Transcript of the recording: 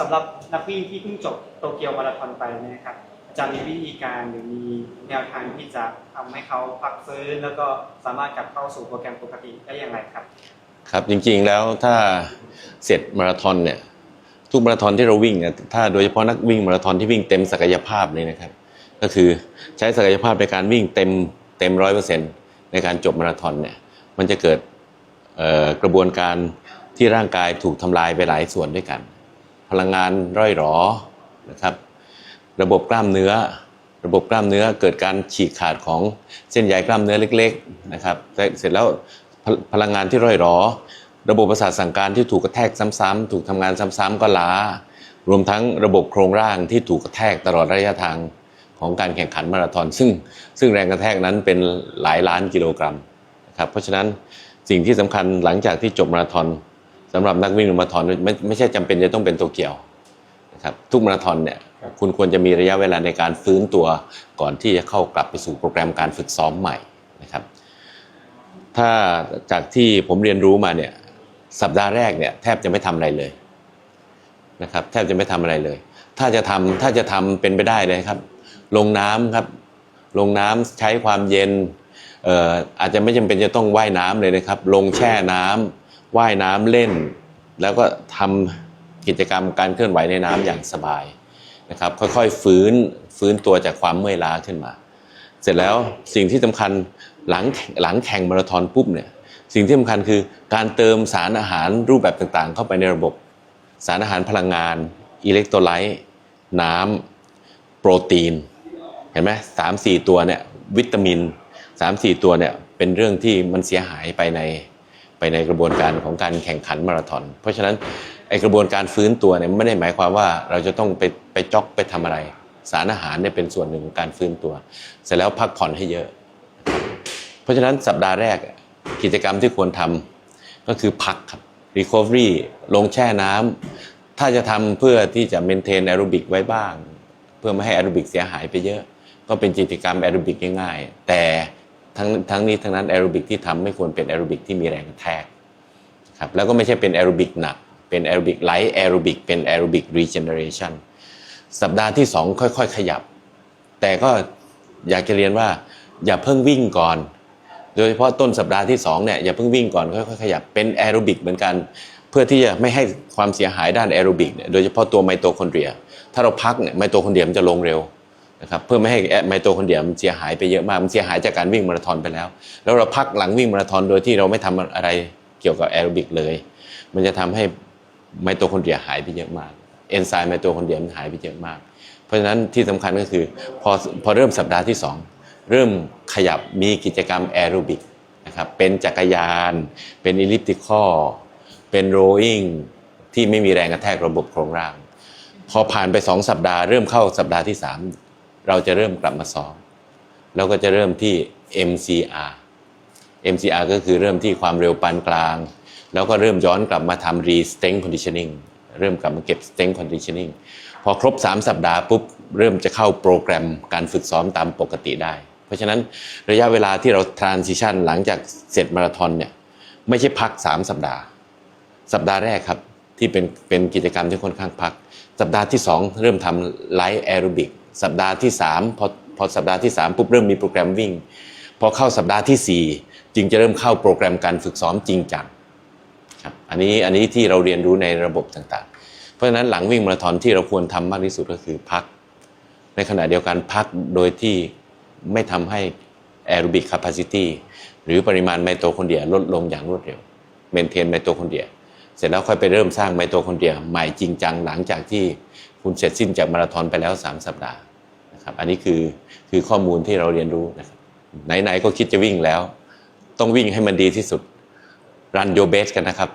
สำหรับนักวิ่งที่เพิ่งจบโตเกียวมาราธอนไปนะครับอาจารย์มีวิธีการหรือมีแนวทางที่จะทำให้เขาพักฟื้นแล้วก็สามารถกลับเข้าสู่โปรแกรมปกติได้อย่างไรครับ ครับจริงๆแล้วถ้าเสร็จมาราธอนเนี่ยทุกมาราธอนที่เราวิ่งเนี่ยถ้าโดยเฉพาะนักวิ่งมาราธอนที่วิ่งเต็มศักยภาพเลยนะครับ ก็คือใช้ศักยภาพในการวิ่งเต็มเต็มร้อยเปอร์เซ็นต์ในการจบมาราธอนเนี่ยมันจะเกิดกระบวนการที่ร่างกายถูกทำลายไปหลายส่วนด้วยกัน พลังงานร่อยหรอนะครับ ระบบกล้ามเนื้อ ระบบกล้ามเนื้อเกิดการฉีกขาดของเส้นใยกล้ามเนื้อเล็ก ๆนะครับ เสร็จแล้วพลังงานที่ร่อยหรอ ระบบประสาทสั่งการที่ถูกกระแทกซ้ำๆถูกทำงานซ้ำๆก็ล้ารวมทั้งระบบโครงร่างที่ถูกกระแทกตลอดระยะทางของการแข่งขันมาราธอนซึ่งซึ่งแรงกระแทกนั้นเป็นหลายล้านกิโลกรัมนะครับเพราะฉะนั้นสิ่งที่สำคัญหลังจากที่จบมาราธอน สำหรับนักวิ่งมาราธอนไม่ไม่ใช่จำเป็นจะต้องเป็นโตเกียวนะครับทุกมาราธอนเนี่ยคุณควรจะมีระยะเวลาในการฟื้นตัวก่อนที่จะเข้ากลับไปสู่โปรแกรมการฝึกซ้อมใหม่นะครับ ถ้าจากที่ผมเรียนรู้มาเนี่ยสัปดาห์แรกเนี่ยแทบจะไม่ทำอะไรเลยนะครับแทบจะไม่ทำอะไรเลย ถ้าจะทำถ้าจะทำเป็นไปได้เลยครับ ลงน้ำครับ ลงน้ำใช้ความเย็นเอ่ออาจจะไม่จำเป็นจะต้องว่ายน้ำเลยนะครับ ลงแช่น้ำ ว่ายน้ำเล่น แล้วก็ทำกิจกรรมการเคลื่อนไหวในน้ำอย่างสบายนะครับค่อยๆฟื้นฟื้นตัวจากความเมื่อยล้าขึ้นมา เสร็จแล้วสิ่งที่สำคัญหลังหลังแข่งมาราธอนปุ๊บเนี่ยสิ่งที่สำคัญคือการเติมสารอาหารรูปแบบต่างๆ เข้าไปในระบบ สารอาหารพลังงานอิเล็กโทรไลต์น้ำโปรตีน เห็นไหมสามสี่ตัวเนี่ยวิตามินสามสี่ตัวเนี่ยเป็นเรื่องที่มันเสียหายไปใน ไปในกระบวนการของการแข่งขันมาราธอน เพราะฉะนั้นไอกระบวนการฟื้นตัวเนี่ยไม่ได้หมายความว่าเราจะต้องไปไปจ็อกไปทำอะไร สารอาหารเนี่ยเป็นส่วนหนึ่งของการฟื้นตัว เสร็จแล้วพักผ่อนให้เยอะ เพราะฉะนั้นสัปดาห์แรกกิจกรรมที่ควรทำก็คือพักครับ recovery ลงแช่น้ำถ้าจะทำเพื่อที่จะ maintain aerobic ไว้บ้าง เพื่อไม่ให้แอโรบิกเสียหายไปเยอะ ก็เป็นกิจกรรมแอโรบิกง่ายๆแต่ ทั้งทั้งนี้ทั้งนั้นแอโรบิกที่ทำไม่ควรเป็นแอโรบิกที่มีแรงกระแทกครับแล้วก็ไม่ใช่เป็นแอโรบิกหนัก เป็นแอโรบิกไลท์แอโรบิกเป็นแอโรบิกรีเจเนเรชันสัปดาห์ที่ 2 ค่อย ๆ ขยับ แต่ก็อยากจะเรียนว่า อย่าเพิ่งวิ่งก่อน โดยเฉพาะต้นสัปดาห์ที่2เนี่ยอย่าเพิ่งวิ่งก่อนค่อยๆขยับเป็นแอโรบิกเหมือนกัน เพื่อที่จะไม่ให้ความเสียหายด้านแอโรบิกเนี่ยโดยเฉพาะตัวไมโตคอนเดรีย ถ้าเราพักเนี่ยไมโตคอนเดรียมันจะลงเร็ว นะครับเพื่อไม่ให้ไมโตคอนเดียมันเสียหายไปเยอะมากมันเสียหายจากการวิ่งมาราธอนไปแล้ว แล้วเราพักหลังวิ่งมาราธอนโดยที่เราไม่ทำอะไรเกี่ยวกับแอโรบิกเลย มันจะทำให้ไมโตคอนเดียหายไปเยอะมากเอนไซม์ไมโตคอนเดียมันหายไปเยอะมาก เพราะฉะนั้นที่สำคัญก็คือพอพอเริ่มสัปดาห์ที่ 2 เริ่มขยับมีกิจกรรมแอโรบิกนะครับเป็นจักรยาน เป็นอิลิปติคอลเป็นโรอิงที่ไม่มีแรงกระแทกระบบโครงร่าง พอผ่านไปสองสัปดาห์เริ่มเข้าสัปดาห์ที่สาม เราจะเริ่มกลับมาซ้อมแล้วก็จะเริ่มที่ MCR MCR ก็คือเริ่มที่ความเร็วปานกลาง แล้วก็เริ่มย้อนกลับมาทำ re strength conditioning เริ่มกลับมาเก็บ strength conditioning พอครบ 3 สัปดาห์ปุ๊บ เริ่มจะเข้าโปรแกรมการฝึกซ้อมตามปกติได้ เพราะฉะนั้นระยะเวลาที่เรา transition หลังจากเสร็จมาราธอนเนี่ยไม่ใช่พัก 3 สัปดาห์ สัปดาห์แรกครับ ที่เป็นเป็นกิจกรรมที่ค่อนข้างพัก สัปดาห์ที่ 2 เริ่มทำไลท์แอโรบิก สัปดาห์ที่3พอพอสัปดาห์ที่3ปุ๊บเริ่มมีโปรแกรมวิ่ง พอเข้าสัปดาห์ที่ 4 จึงจะเริ่มเข้าโปรแกรมการฝึกซ้อมจริงจังครับอันนี้อันนี้ที่เราเรียนรู้ในระบบต่างๆ เพราะฉะนั้นหลังวิ่งมาราธอนที่เราควรทำมากที่สุดก็คือพัก ในขณะเดียวกันพักโดยที่ไม่ทำให้แอโรบิกแคปซิตี้หรือปริมาณไมโตคอนเดรียลดลงอย่างรวดเร็วเมนเทนไมโตคอนเดรียเสร็จแล้วค่อยไปเริ่มสร้างไมโตคอนเดรียใหม่จริงจังหลังจากที่คุณเสร็จสิ้นจากมาราธอนไปแล้ว 3 สัปดาห์ นะครับอันนี้คือคือข้อมูลที่เราเรียนรู้นะครับไหนๆก็คิดจะวิ่งแล้ว ต้องวิ่งให้มันดีที่สุดรันโยเบสกันนะครับ